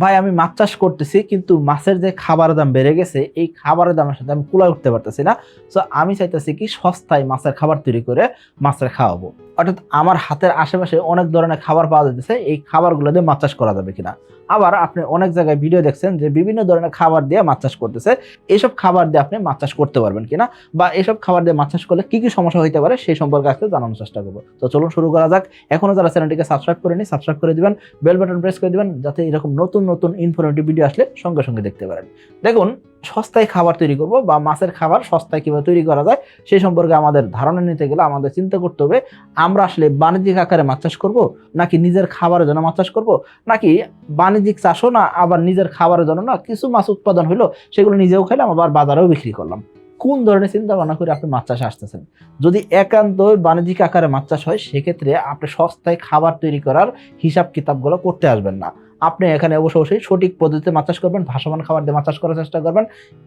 ভাই, আমি মাছ চাষ করতেছি, কিন্তু মাছের যে খাবারের দাম বেড়ে গেছে, এই খাবারের দামের সাথে আমি কুলায় উঠতে পারতেছি না। সো আমি চাইতেছি কি সস্তায় মাছের খাবার তৈরি করে মাছের খাওয়াবো। অর্থাৎ আমার হাতের আশেপাশে অনেক ধরনের খাবার পাওয়া যাচ্ছে এই খাবারগুলো দিয়ে মাছ চাষ করা যাবে কিনা। আবার আপনি অনেক জায়গায় ভিডিও দেখছেন যে বিভিন্ন ধরনের খাবার দিয়ে মাছ চাষ করতেছে। এইসব খাবার দিয়ে আপনি মাছ চাষ করতে পারবেন কিনা বা এইসব খাবার দিয়ে মাছ চাষ করলে কী কী সমস্যা হইতে পারে সেই সম্পর্কে আজকে জানানোর চেষ্টা করব। তো চলুন শুরু করা যাক। এখনও যারা চ্যানেলটিকে সাবস্ক্রাইব করেনি সাবস্ক্রাইব করে দিবেন বেল বাটন প্রেস করে দিবেন, যাতে এরকম নতুন নতুন ইনফরমেটিভ ভিডিও আসলে সঙ্গে সঙ্গে দেখতে পারেন। দেখুন সস্তায় খাবার তৈরি করব বা মাছের খাবার সস্তায় কীভাবে তৈরি করা যায় সেই সম্পর্কে আমাদের ধারণা নিতে গেলে আমাদের চিন্তা করতে হবে, আমরা আসলে বাণিজ্যিক আকারে মাছ চাষ করব, নাকি নিজের খাবারের জন্য মাছ চাষ করব, নাকি বাণিজ্যিক চাষও না, আবার নিজের খাবারের জন্য না, কিছু মাছ উৎপাদন হলো সেগুলো নিজেও খেলাম, আবার বাজারেও বিক্রি করলাম। কোন ধরনের চিন্তা ভাবনা করে আপনি মাছ চাষে আসতেছেন? যদি একান্ত বাণিজ্যিক আকারে মাছ চাষ হয়, সেক্ষেত্রে আপনি সস্তায় খাবার তৈরি করার হিসাব কিতাবগুলো করতে আসবেন না। আপনি এখানে অবশ্য অবশ্যই সঠিক পদ্ধতিতে মাছ চাষ করবেন, ভাসমান খাবার দিয়ে মাছ চাষ করার চেষ্টা করবেন।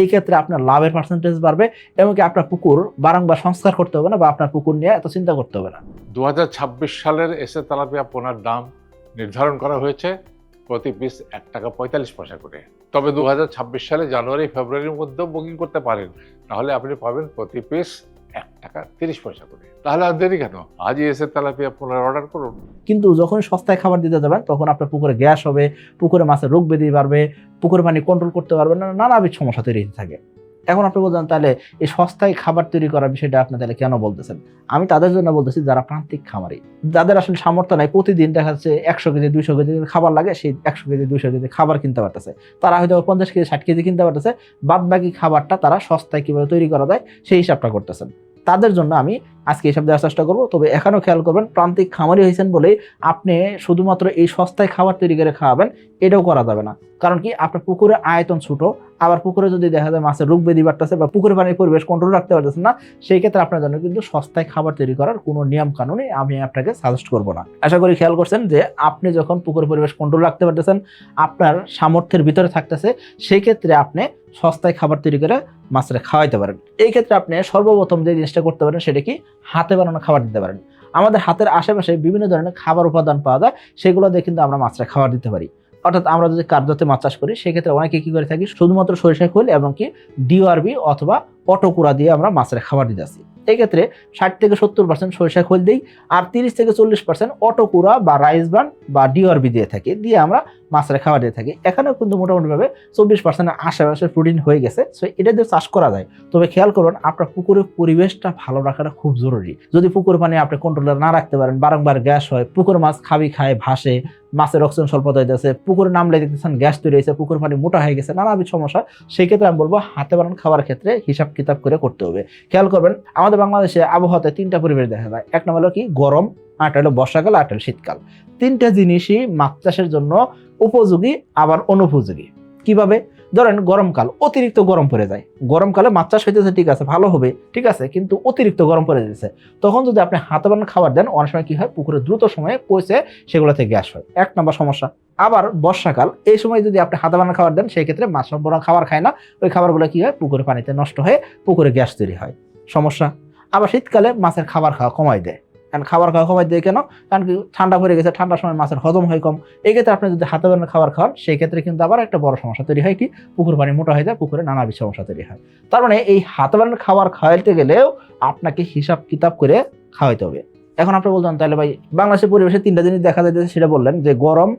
এই ক্ষেত্রে আপনার লাভের পার্সেন্টেজ বাড়বে এমনকি আপনার পুকুর বারংবার সংস্কার করতে হবে না বা আপনার পুকুর নিয়ে এত চিন্তা করতে হবে না। দু হাজার ছাব্বিশ সালের এসে তেলাপিয়া পোনার দাম নির্ধারণ করা হয়েছে প্রতি পিস এক টাকা পঁয়তাল্লিশ পয়সা করে। তবে দু হাজার ছাব্বিশ সালে জানুয়ারি, ফেব্রুয়ারির মধ্যেও বুকিং করতে পারেন। তাহলে আপনি পাবেন প্রতি পিস টাকা, তিরিশ পয়সা করে। তাহলে আর দেরি কেন? আজই এসে তেলাপিয়া অর্ডার করুন। কিন্তু যখন সস্তায় খাবার দিতে যাবেন, তখন আপনার পুকুরে গ্যাস হবে, পুকুরে মাছের রোগ বাড়বে, পুকুরে পানি কন্ট্রোল করতে পারবেন না, নানাবিধ সমস্যা তৈরি হতে থাকে। এখন আপনি বলছেন, তাহলে এই সস্তায় খাবার তৈরি করার বিষয়টা আপনি তাহলে কেন বলতেছেন? আমি তাদের জন্য বলতেছি, যারা প্রান্তিক খামারি, যাদের আসলে সামর্থ্য নাই, প্রতিদিন দেখা যাচ্ছে একশো কেজি, দুইশো কেজি খাবার লাগে, সেই একশো কেজি, দুইশো কেজি খাবার কিনতে পারতেছে। তারা হয়তো পঞ্চাশ কেজি, ষাট কেজি কিনতে পারতেছে বাদ বাকি খাবারটা তারা সস্তায় কীভাবে তৈরি করা যায়, সেই হিসাবটা করতেছেন। তাদের জন্য আমি আজকে এসব দেওয়ার চেষ্টা করব। তবে এখানেও খেয়াল করবেন, প্রান্তিক খামারি হয়েছেন বলেই আপনি শুধুমাত্র এই সস্তায় খাবার তৈরি করে খাওয়াবেন, এটাও করা যাবে না। কারণ কি, আপনার পুকুরে আয়তন ছোট, আবার পুকুরে যদি দেখা যায় মাছের রোগ বেদি বাড়তেছে বা পুকুরে পানির পরিবেশ কন্ট্রোল রাখতে পারতেছেন না, সেই ক্ষেত্রে আপনার জন্য কিন্তু সস্তায় খাবার তৈরি করার কোনো নিয়ম কানুনে আমি আপনাকে সাজেস্ট করব না। আশা করি খেয়াল করছেন যে আপনি যখন পুকুর পরিবেশ কন্ট্রোল রাখতে পারতেছেন, আপনার সামর্থ্যের ভিতরে থাকতেছে, সেই ক্ষেত্রে আপনি সস্তায় খাবার তৈরি করে মাছের খাওয়াইতে পারেন। এই ক্ষেত্রে আপনি সর্বপ্রথম যে জিনিসটা করতে পারেন সেটা কি হাতে বানানো খাবার দিতে পারেন। আমাদের হাতের আশেপাশে বিভিন্ন ধরনের খাবার উপাদান পাওয়া যায়, সেগুলো দিয়ে কিন্তু আমরা মাছরা খাবার দিতে পারি। অর্থাৎ আমরা যদি কার্যতে মাছ চাষ করি, সেক্ষেত্রে অনেকে কী করে থাকি, শুধুমাত্র সরিষা খোল এবং কি ডিওআরবি অথবা অটোকুড়া দিয়ে আমরা মাছের খাবার দিতে আসি এই ষাট থেকে সত্তর পার্সেন্ট সরিষা খোল দিই আর তিরিশ থেকে চল্লিশ পার্সেন্ট অটোকুড়া বা রাইস ব্রান বা ডিওআরবি দিয়ে থাকি, দিয়ে আমরা মাছের খাবার দিয়ে থাকি। এখানেও কিন্তু মোটামুটিভাবে চব্বিশ পার্সেন্ট আশেপাশে প্রোটিন হয়ে গেছে সো এটা দিয়ে চাষ করা যায়। তবে খেয়াল করুন, আপনার পুকুরের পরিবেশটা ভালো রাখাটা খুব জরুরি। যদি পুকুর পানি আপনি কন্ট্রোলে না রাখতে পারেন, বারংবার গ্যাস হয়, পুকুর মাছ খাবি খায়, ভাসে, মাছের অক্সিজেন স্বল্পতা হইতেছে, পুকুরে নামলে দেখতেছেন গ্যাস তৈরি হয়েছে পুকুর পানি মোটা হয়ে গেছে, নানাবিধ সমস্যা। সেই ক্ষেত্রে আমি বলব, হাতে বানানো খাবার ক্ষেত্রে হিসাব কিতাব করে করতে হবে। খেয়াল করবেন, আমাদের বাংলাদেশে আবহাওয়াতে তিনটা পরিবেশ দেখা যায়। এক নম্বর হলো কি? গরম আট হলো বর্ষাকাল আট হলো শীতকাল। তিনটা জিনিসই মাছ চাষের জন্য উপযোগী, আবার অনুপযোগী। কীভাবে? ধরেন গরমকাল, অতিরিক্ত গরম পড়ে যায়। গরমকালে মাছ চাষ হইতেছে, ঠিক আছে, ভালো হবে, ঠিক আছে, কিন্তু অতিরিক্ত গরম পড়ে যাচ্ছে তখন যদি আপনি হাতে বানানো খাবার দেন, অনেক সময় কি হয়, পুকুরে দ্রুত সময়ে পৌঁছে সেগুলোতে গ্যাস হয়। এক নম্বর সমস্যা। আবার বর্ষাকাল, এই সময় যদি আপনি হাতে বানানো খাবার দেন, সেই ক্ষেত্রে মাছ সম্পূর্ণ খাবার খায় না। ওই খাবারগুলো কি হয়, পুকুরে পানিতে নষ্ট হয়ে পুকুরে গ্যাস তৈরি হয়। সমস্যা। আবার শীতকালে মাছের খাবার খাওয়া কমাই দেয়। কারণ খাবার খাওয়া কমাই দেয় কেন কারণ কি, ঠান্ডা পড়ে গেছে, ঠান্ডার সময় মাছের হজম হয় কম। এই ক্ষেত্রে আপনি যদি হাতে বানানো খাবার খাওয়ান সেই ক্ষেত্রে কিন্তু আবার একটা বড় সমস্যা তৈরি হয় কি, পুকুর পানি মোটা হয়ে যায়, পুকুরে নানাবিধ সমস্যা তৈরি হয়। তার মানে এই হাতে বানানো খাবার খাওয়াইতে গেলেও আপনাকে হিসাব কিতাব করে খাওয়াইতে হবে। এখন আপনি বলতেন তাহলে ভাই বাংলাদেশের পরিবেশে তিনটা জিনিস দেখা যায় সেটা বললেন যে গরম,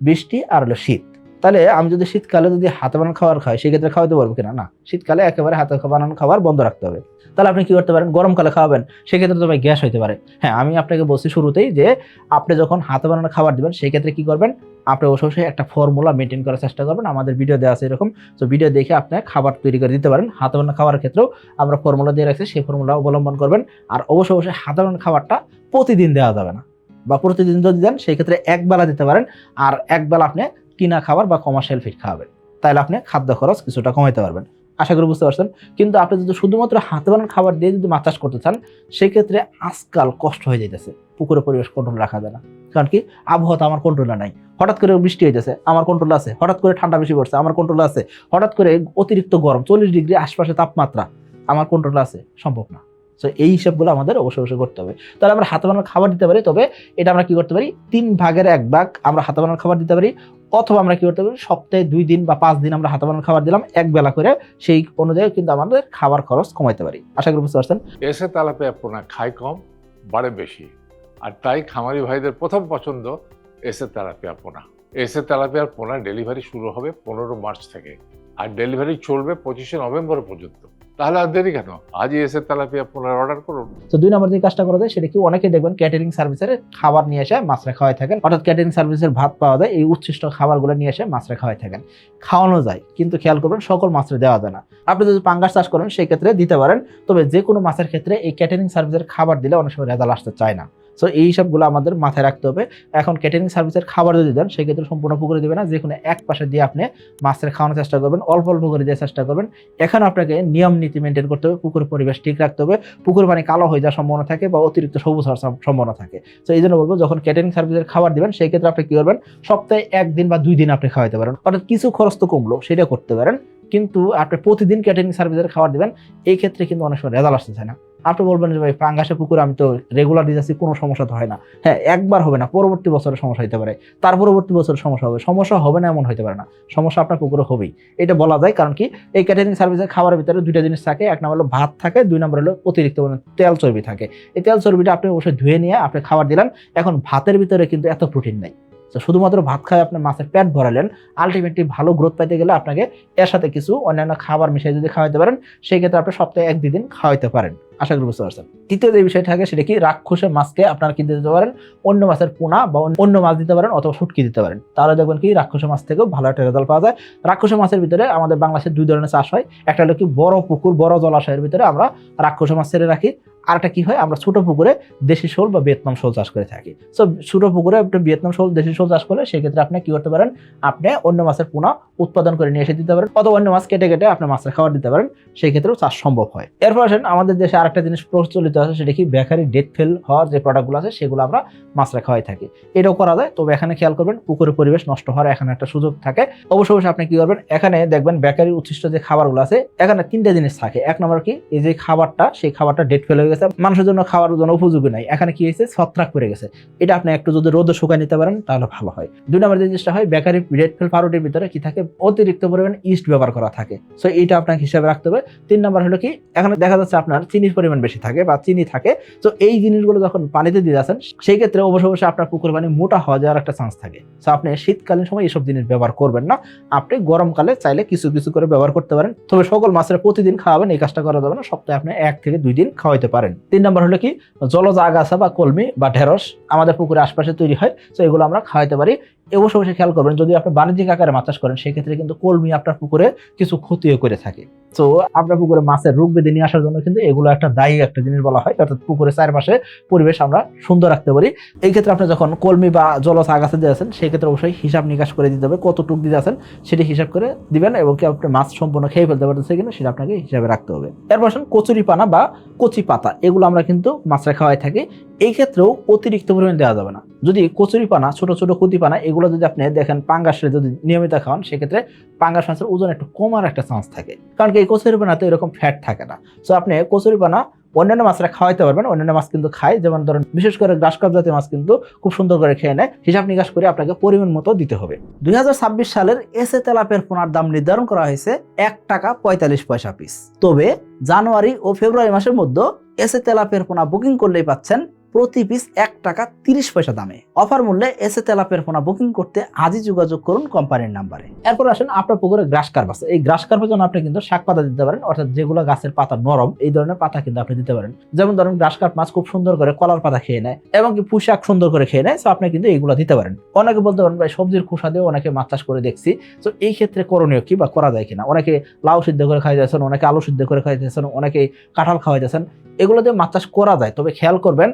বৃষ্টি আর হলো শীত। তাহলে আমি যদি শীতকালে যদি হাতে বানানো খাবার খাই, সেক্ষেত্রে খাওয়াতে পারব কিনা? না। শীতকালে একেবারে হাতে বানানো খাবার বন্ধ রাখতে হবে। তাহলে আপনি কি করতে পারেন? গরমকালে খাওয়াবেন, সেক্ষেত্রে তো ভাই গ্যাস হইতে পারে। হ্যাঁ আমি আপনাকে বলছি শুরুতেই যে, আপনি যখন হাতে বানানো খাবার দিবেন সেই ক্ষেত্রে কি করবেন? আপনি অবশ্যই একটা ফর্মুলা মেনটেন করার চেষ্টা করবেন। আমাদের ভিডিও দেওয়া আছে এরকম। তো ভিডিও দেখে আপনি খাবার তৈরি করে দিতে পারেন। হাতে বানানো খাবারের ক্ষেত্রেও আমরা ফর্মুলা দিয়ে রাখছি, সেই ফর্মুলা অবলম্বন করবেন। আর অবশ্যই অবশ্যই হাতে বানানো খাবারটা প্রতিদিন দেওয়া যাবে না। বা প্রতিদিন যদি দেন সেই ক্ষেত্রে একবেলা দিতে পারেন। আর একবেলা আপনি কিনা খাবার বা কমার্শিয়াল ফিড খাওয়াবেন। তাহলে আপনি খাদ্য খরচ কিছুটা কমাইতে পারবেন। আশা করি বুঝতে পারছেন। কিন্তু আপনি যদি শুধুমাত্র হাতে বানানো খাবার দিয়ে যদি মাছ চাষ করতে চান, সেক্ষেত্রে আজকাল কষ্ট হয়ে যাইতেছে। পুকুরে পরিবেশ কন্ট্রোল রাখা যায় না। কারণ কি? আবহাওয়া তো আমার কন্ট্রোলে নাই। হঠাৎ করে বৃষ্টি হইতেছে, আমার কন্ট্রোল আছে। হঠাৎ করে ঠান্ডা বেশি পড়ছে, আমার কন্ট্রোল আছে। হঠাৎ করে অতিরিক্ত গরম, চল্লিশ ডিগ্রি আশপাশে তাপমাত্রা, আমার কন্ট্রোল আছে। সম্ভব না। সো এই হিসাবগুলো আমাদের অবশ্যই অবশ্যই করতে হবে। তাহলে আমরা হাতে বানানো খাবার দিতে পারি, তবে এটা আমরা কি করতে পারি? তিন ভাগের এক ভাগ আমরা হাতে বানানো খাবার দিতে পারি। অথবা আমরা কি করতে পারি? সপ্তাহে দুই দিন বা পাঁচ দিন আমরা হাতে বানানো খাবার দিলাম, এক বেলা করে সেই অনুযায়ী কিন্তু আমাদের খাবার খরচ কমাইতে পারি। আশা করি বুঝতে পারছেন? এসে তেলাপিয়া পোনা খায় কম, বাড়ে বেশি। আর তাই খামারি ভাইদের প্রথম পছন্দ এসে তেলাপিয়া পোনা এসে তেলাপিয়ার পোনা ডেলিভারি শুরু হবে পনেরো মার্চ থেকে। আর ডেলিভারি চলবে পঁচিশে নভেম্বর পর্যন্ত। তাহলে আর দেরি কেন? আজই এসে তেলাপিয়া পোনার অর্ডার করুন। তো দুই নম্বর যে কাজটা করা যায়, সেটা কি অনেকে দেখবেন ক্যাটারিং সার্ভিসের খাবার নিয়ে এসে মাছরা খাওয়াই থাকেন। অর্থাৎ ক্যাটারিং সার্ভিসের ভাত পাওয়া যায়, এই উচ্ছিষ্ট খাবারগুলো নিয়ে এসে মাছরা খাওয়াই থাকেন। খাওয়ানো যায়, কিন্তু খেয়াল করবেন সকল মাছরা দেওয়া যায় না। আপনি যদি পাঙ্গাস চাষ করেন, সেই ক্ষেত্রে দিতে পারেন, তবে যে কোনো মাছের ক্ষেত্রে এই ক্যাটারিং সার্ভিসের খাবার দিলে অনেক সময় রেজাল্ট আসতে চায় না। সো এই সবগুলো আমাদের মাথায় রাখতে হবে। এখন ক্যাটারিং সার্ভিসের খাবার যদি দেন, সেক্ষেত্রে সম্পূর্ণ পুকুরে দেবে না। যে কোনো এক পাশে দিয়ে আপনি মাছের খাওয়ানোর চেষ্টা করবেন, অল্প অল্প করে দেওয়ার চেষ্টা করবেন। এখানে আপনাকে নিয়ম নীতি মেনটেন করতে হবে। পুকুর পরিবেশ ঠিক রাখতে হবে। পুকুর পানি কালো হয়ে যাওয়ার সম্ভাবনা থাকে বা অতিরিক্ত সবুজ হওয়ার সম্ভাবনা থাকে। তো এই জন্য বলব, যখন ক্যাটারিং সার্ভিসের খাবার দিবেন সেই ক্ষেত্রে আপনি কী করবেন, সপ্তাহে একদিন বা দুই দিন আপনি খাওয়াতে পারেন। অর্থাৎ কিছু খরচ তো কমলো, সেটা করতে পারেন। কিন্তু আপনি প্রতিদিন ক্যাটারিং সার্ভিসের খাবার দিবেন, এই ক্ষেত্রে কিন্তু অনেক সময় রেজাল্ট আসতে চায় না। আপনি বলবেন যে ভাই পাঙ্গাসে পুকুরে আমি তো রেগুলার দিতেছি কোনো সমস্যা তো হয় না। হ্যাঁ একবার হবে না, পরবর্তী বছরে সমস্যা হতে পারে। তার পরবর্তী বছরে সমস্যা হবে। সমস্যা হবে না, এমন হতে পারে না। সমস্যা আপনার পুকুরে হবেই। এটা বলা যায়, কারণ কি, এই ক্যাটারিং সার্ভিসের খাবারের ভিতরে দুইটা জিনিস থাকে। এক নম্বর হলো ভাত থাকে, দুই নম্বর হলো অতিরিক্ত তেল চর্বি থাকে। এই তেল চর্বিটা আপনি অবশ্যই ধুয়ে নিয়ে আপনি খাবার দিলেন। এখন ভাতের ভিতরে কিন্তু এত প্রোটিন নেই। তো শুধুমাত্র ভাত খায় আপনি মাছের পেট ভরালেন আলটিমেটলি ভালো গ্রোথ পাইতে গেলে আপনাকে এর সাথে কিছু অন্যান্য খাবার মিশিয়ে যদি খাওয়াতে পারেন, সেই ক্ষেত্রে আপনি সপ্তাহে এক দুই দিন খাওয়াইতে পারেন। আশা করি বুঝতে পারছেন। তৃতীয় যে বিষয় থাকে, সেটা কি? রাক্ষসের মাছকে আপনারা কিনতে দিতে পারেন? অন্য মাছের পোনা বা অন্য- মাছ দিতে পারেন অথবা শুটকি দিতে পারেন। তাহলে দেখবেন কি? রাক্ষসের মাছ থেকেও ভালো একটা রেজাল্ট পাওয়া যায়। রাক্ষসের মাছের ভিতরে আমাদের বাংলাদেশে দুই ধরনের চাষ হয়। একটা হলো কি? বড় পুকুর, বড় জলাশয়ের ভিতরে আমরা রাক্ষসের মাছ ছেড়ে রাখি। আরেকটা কি হয়? আমরা ছোট পুকুরে দেশি শোল বা ভিয়েতনাম শোল চাষ করে থাকি। সো ছোট পুকুরে আপনি ভিয়েতনাম শোল, দেশি শোল চাষ করলে সেক্ষেত্রে আপনি কী করতে পারেন? আপনি অন্য মাছের পোনা উৎপাদন করে নিয়ে এসে দিতে পারেন। অথবা অন্য মাছ কেটে কেটে আপনি মাছের খাবার দিতে পারেন। সেই ক্ষেত্রেও চাষ সম্ভব হয়। এরপর আসেন আমাদের দেশে আরেকটা জিনিস প্রচলিত আছে, সেটা কি? বেকারি ডেট ফেল হওয়ার যে প্রোডাক্টগুলো আছে, সেগুলো আমরা মাছ রাখা হয়ে থাকি। এটাও করা যায়। তবে এখানে খেয়াল করবেন, পুকুরের পরিবেশ নষ্ট হওয়ার এখানে একটা সুযোগ থাকে। অবশ্য অবশ্যই আপনি কি করবেন, এখানে দেখবেন বেকারির উচ্ছিষ্ট যে খাবারগুলো আছে, এখানে তিনটা জিনিস থাকে। এক নম্বর কি? এই যে খাবারটা, সেই খাবারটা ডেট ফেল হয়ে গেছে। মানুষের জন্য খাওয়ার জন্য উপযোগী নাই। এখানে কি হয়েছে? ছত্রাক পড়ে গেছে। এটা আপনি একটু যদি রোদে শুকায় নিতে পারেন, তাহলে ভালো হয়। দুই নম্বর জিনিসটা হয়, বেকারি ডেট ফেল পাউরুটির ভিতরে কি থাকে? অতিরিক্ত পরিমাণ ইস্ট ব্যবহার করা থাকে। সো এটা আপনাকে হিসাবে রাখতে হবে। তিন নম্বর হলো কি? এখানে দেখা যাচ্ছে আপনার চিনির পরিমাণ বেশি থাকে বা চিনি থাকে। তো এই জিনিসগুলো যখন পানিতে দিয়ে যাচ্ছেন, সেই ক্ষেত্রে অবশ্যই অবশ্যই আপনার পুকুর পানি মোটা হওয়া যাওয়ার একটা চান্স থাকে। সো আপনি শীতকালীন সময় এইসব জিনিস ব্যবহার করবেন না। আপনি গরমকালে চাইলে কিছু কিছু করে ব্যবহার করতে পারেন। তবে সকল মাছের প্রতিদিন খাওয়াবেন, এই কাজটা করা যাবে না। সপ্তাহে আপনি এক থেকে দুই দিন খাওয়াইতে পারেন। তিন নম্বর হলো কি? জলজ আগাছা বা কলমি বা ঢেঁড়স আমাদের পুকুরের আশপাশে তৈরি হয়, তো এগুলো আমরা খাওয়াইতে পারি। অবশ্য অবশ্যই খেয়াল করবেন, যদি আপনি বাণিজ্যিক আকারে মাছ চাষ করেন, সেক্ষেত্রে কিন্তু কলমি আপনার পুকুরে কিছু ক্ষতিও করে থাকে। তো আপনার পুকুরে মাছের রোগ বেঁধে নিয়ে আসার জন্য কিন্তু এগুলো একটা দায়ী একটা জিনিস বলা হয়। অর্থাৎ পুকুরের চারপাশে পরিবেশ আমরা সুন্দর রাখতে পারি। এই ক্ষেত্রে আপনি যখন কলমি বা জলস আগাছা দিয়ে আছেন, সেই ক্ষেত্রে অবশ্যই হিসাব নিকাশ করে দিতে হবে। কতটুক দিতে আছেন সেটি হিসাব করে দিবেন এবং কি আপনি মাছ সম্পূর্ণ খেয়ে ফেলতে পারতেছে কিনা সেটা আপনাকে হিসাবে রাখতে হবে। এরপর আসেন কচুরি পানা বা কচি পাতা। এগুলো আমরা কিন্তু মাছের খাওয়াই থাকি। এই ক্ষেত্রেও অতিরিক্ত পরিমাণ দেওয়া যাবে না। যদি কচুরি পানা ছোট ছোট কুতি পানা এগুলো যদি আপনি দেখেন পাঙ্গাসে যদি নিয়মিত খাওয়ান, সেক্ষেত্রে পাঙ্গাস মাছের ওজন একটু কমার একটা চান্স থাকে। কারণ কি এই কচুরি পানাতে এরকম ফ্যাট থাকে না। সো আপনি কচুরি পানা অন্যান্য মাছরা খাওয়াইতে পারবেন, অন্যান্য মাছ কিন্তু খায়। যেমন ধরেন, বিশেষ করে গ্রাস কাপ জাতীয় মাছ কিন্তু খুব সুন্দর করে খেয়ে নেয়। হিসাব নিকাশ করে আপনাকে পরিমাণ মতো দিতে হবে। দুই হাজার ছাব্বিশ সালের এসে তেলাপের পোনার দাম নির্ধারণ করা হয়েছে এক টাকা পঁয়তাল্লিশ পয়সা পিস তবে জানুয়ারি ও ফেব্রুয়ারি মাসের মধ্যে এসে তেলাপের পোনা বুকিং করলেই পাচ্ছেন প্রতি পিস এক টাকা তিরিশ পয়সা দামে। অফার মূল্যে এসে তেলাপের পোনা বুকিং করতে আজই যোগাযোগ করুন কোম্পানির নাম্বারে এরপর আসেন আপনার পুকুরে গ্রাস কার্প আছে এই গ্রাস কার্পের জন্য আপনি কিন্তু শাক পাতা দিতে পারেন, অর্থাৎ যেগুলো গাছের পাতা নরম, এই ধরনের পাতা কিন্তু আপনি দিতে পারেন। যেমন ধরেন গ্রাস কার্প মাছ খুব সুন্দর করে কলার পাতা খেয়ে নেয়, এবং কি পুশাক সুন্দর করে খেয়ে নেয় তো আপনি কিন্তু এইগুলো দিতে পারেন। অনেকে বলতে পারেন, ভাই, সবজির খোসা দিয়ে অনেকে মাছ চাষ করে দেখছি। তো এই ক্ষেত্রে করণীয় কি বা করা যায় কিনা? অনেকে লাউ সিদ্ধ করে খাই যাচ্ছেন অনেকে আলু সিদ্ধ করে খাই যাচ্ছেন অনেকে কাঁঠাল খাওয়াই যাচ্ছেন এগুলো দিয়ে মাছ চাষ করা যায়, তবে খেয়াল করবেন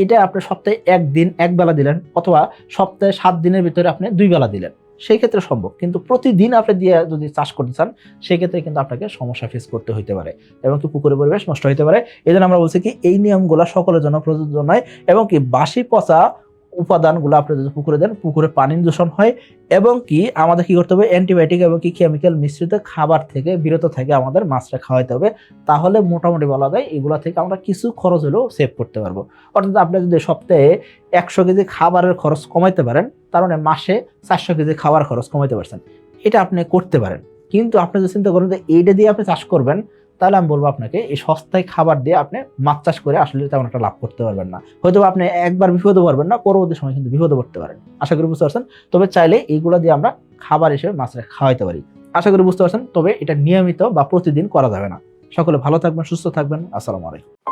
এটা আপনি সপ্তাহে একদিন, এক বেলা দিলেন, অথবা সপ্তাহে সাত দিনের ভিতরে আপনি দুই বেলা দিলেন। সেই ক্ষেত্রে সম্ভব। কিন্তু প্রতিদিন আপনি দিয়ে যদি চাষ করতে চান সেক্ষেত্রে কিন্তু আপনাকে সমস্যা ফেস করতে হইতে পারে এবং কি পুকুরের পরিবেশ নষ্ট হইতে পারে। এই আমরা বলছি কি, এই নিয়মগুলো সকলের জন্য প্রযোজ্য নয় এবং কি বাসি পচা উপাদানগুলো আপনি যদি পুকুরে দেন, পুকুরে পানি দূষণ হয় এবং কি আমাদের কি করতে হবে? অ্যান্টিবায়োটিক এবং কি কেমিক্যাল মিশ্রিত খাবার থেকে বিরত থেকে আমাদের মাছটা খাওয়াইতে হবে। তাহলে মোটামুটি বলা যায় এগুলো থেকে আমরা কিছু খরচ হলেও সেভ করতে পারব। অর্থাৎ আপনি যদি সপ্তাহে একশো কেজি খাবারের খরচ কমাইতে পারেন, তার মানে মাসে চারশো কেজি খাবার খরচ কমাইতে পারছেন। এটা আপনি করতে পারেন। কিন্তু আপনি যদি চিন্তা করেন যে এইটা দিয়ে আপনি চাষ করবেন তাহলে আমি বলব আপনাকে, এই সস্তায় খাবার দিয়ে আপনি মাছ চাষ করে আসলে তেমন একটা লাভ করতে পারবেন না। হয়তো আপনি একবার বিপদে পারবেন না, পরবর্তী সময় কিন্তু বিপদে পড়তে পারেন। আশা করি বুঝতে পারছেন? তবে চাইলে এইগুলো দিয়ে আমরা খাবার হিসেবে মাছটা খাওয়াইতে পারি। আশা করি বুঝতে পারছেন? তবে এটা নিয়মিত বা প্রতিদিন করা যাবে না। সকলে ভালো থাকবেন, সুস্থ থাকবেন। আসসালামু আলাইকুম।